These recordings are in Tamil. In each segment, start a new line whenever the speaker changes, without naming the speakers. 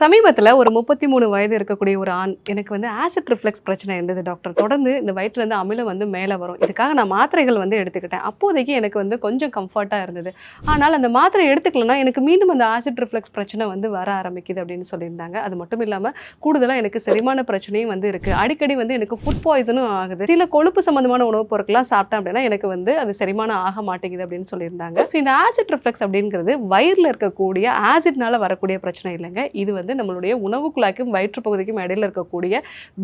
சமீபத்தில் ஒரு 33 வயது இருக்கக்கூடிய ஒரு ஆண், எனக்கு வந்து ஆசிட் ரிஃப்ளெக்ஸ் பிரச்சனை இருந்தது டாக்டர். தொடர்ந்து இந்த வயிற்றுலேருந்து அமிலம் வந்து மேலே வரும். இதுக்காக நான் மாத்திரைகள் வந்து எடுத்துக்கிட்டேன். அப்போதைக்கு எனக்கு வந்து கொஞ்சம் கம்ஃபர்ட்டாக இருந்தது. ஆனால் அந்த மாத்திரை எடுத்துக்கலன்னா, எனக்கு மீண்டும் அந்த ஆசிட் ரிஃப்ளெக்ஸ் பிரச்சனை வந்து வர ஆரம்பிக்குது அப்படின்னு சொல்லியிருந்தாங்க. அது மட்டும் இல்லாமல் கூடுதலாக எனக்கு செரிமான பிரச்சனையும் வந்து இருக்குது அடிக்கடி வந்து எனக்கு ஃபுட் பாய்சனும் ஆகுது. சில கொழுப்பு சம்மந்தமான உணவுப் பொருட்கள்லாம் சாப்பிட்டேன் அப்படின்னா, எனக்கு வந்து அது செரிமானம் ஆக மாட்டேங்குது அப்படின்னு சொல்லியிருந்தாங்க. ஸோ இந்த ஆசிட் ரிஃப்ளெக்ஸ் அப்படிங்கிறது வயிறில் இருக்கக்கூடிய ஆசிட்னால வரக்கூடிய பிரச்சனை இல்லைங்க. இது வந்து நம்மளுடைய உணவு குழாய்க்கும், வயிற்று பகுதிக்கும் இடையில இருக்கக்கூடிய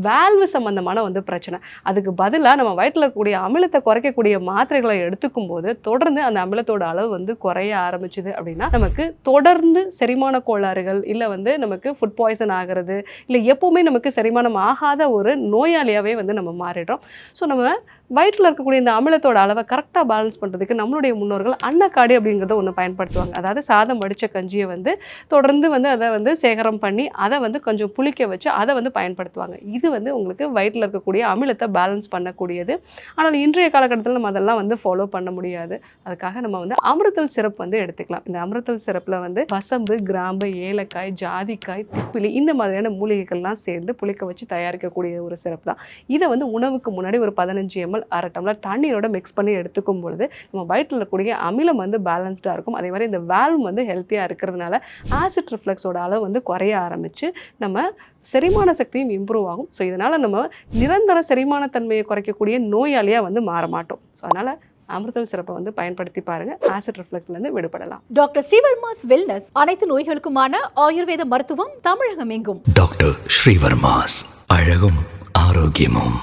வேல்வு சம்மந்தமான வந்து பிரச்சனை. அதுக்கு பதிலாக நம்ம வயிற்றில் இருக்கக்கூடிய அமிலத்தை குறைக்கக்கூடிய மாத்திரைகளை எடுத்துக்கும் போது தொடர்ந்து அந்த அமிலத்தோட அளவு வந்து குறைய ஆரம்பிச்சுது அப்படின்னா, நமக்கு தொடர்ந்து செரிமான கோளாறுகள், இல்லை வந்து நமக்கு ஃபுட் பாய்சன் ஆகிறது இல்லை எப்போவுமே நமக்கு செரிமானம் ஆகாத ஒரு நோயாளியாகவே வந்து நம்ம மாறிடுறோம். ஸோ நம்ம வயிற்றில் இருக்கக்கூடிய இந்த அமிலத்தோட அளவை கரெக்டாக பேலன்ஸ் பண்ணுறதுக்கு நம்மளுடைய முன்னோர்கள் அன்னக்காடி அப்படிங்கிறத ஒன்று பயன்படுத்துவாங்க. அதாவது சாதம் வடித்த கஞ்சியை வந்து தொடர்ந்து வந்து அதை வந்து சேகரம் பண்ணி, அதை வந்து கொஞ்சம் புளிக்க வச்சு, அதை வந்து பயன்படுத்துவாங்க. இது வந்து உங்களுக்கு வயிற்றில் இருக்கக்கூடிய அமிலத்தை பேலன்ஸ் பண்ணக்கூடியது. ஆனால் இன்றைய காலகட்டத்தில் நம்ம அதெல்லாம் வந்து ஃபாலோ பண்ண முடியாது. அதுக்காக நம்ம வந்து அமிர்தல் சிரப் வந்து எடுத்துக்கலாம். இந்த அமிர்தல் சிறப்பில் வந்து பசம்பு கிராம்பு, ஏலக்காய், ஜாதிக்காய், திப்பிலி இந்த மாதிரியான மூலிகைகள்லாம் சேர்ந்து புளிக்க வச்சு தயாரிக்கக்கூடிய ஒரு சிறப்பு தான். இதை வந்து உணவுக்கு முன்னாடி ஒரு 15 எம்எல் அரை டம்ளர் தண்ணீரோட மிக்ஸ் பண்ணி எடுத்துக்கும் பொழுது, நம்ம வயிற்றில் இருக்கக்கூடிய அமிலம் வந்து பேலன்ஸ்டாக இருக்கும். அதே மாதிரி இந்த வேல்வ் வந்து ஹெல்த்தியாக இருக்கிறதுனால, ஆசிட் ரிஃப்ளெக்ஸோட அளவு வந்து குறை குறைய ஆரம்பிச்சு, நம்ம செரிமான சக்தியும் இம்ப்ரூவ் ஆகும். ஸோ இதனால நம்ம நிரந்தர செரிமான தன்மைய குறைக்கக்கூடிய நோயாளியா வந்து மாற மாட்டோம். ஸோ அதனால அமிர்தல் சிரப்ப வந்து பயன்படுத்தி பாருங்க. ஆசிட் ரிஃப்ளெக்ஸ்லேருந்து விடுபடலாம்.
டாக்டர் ஸ்ரீவர்மாஸ் வெல்னஸ் அனைத்து நோய்களுக்குமான ஆயுர்வேத மருத்துவம் தமிழகம் எங்கும்
டாக்டர் ஸ்ரீவர்மாஸ் அழகும் ஆரோக்கியமும்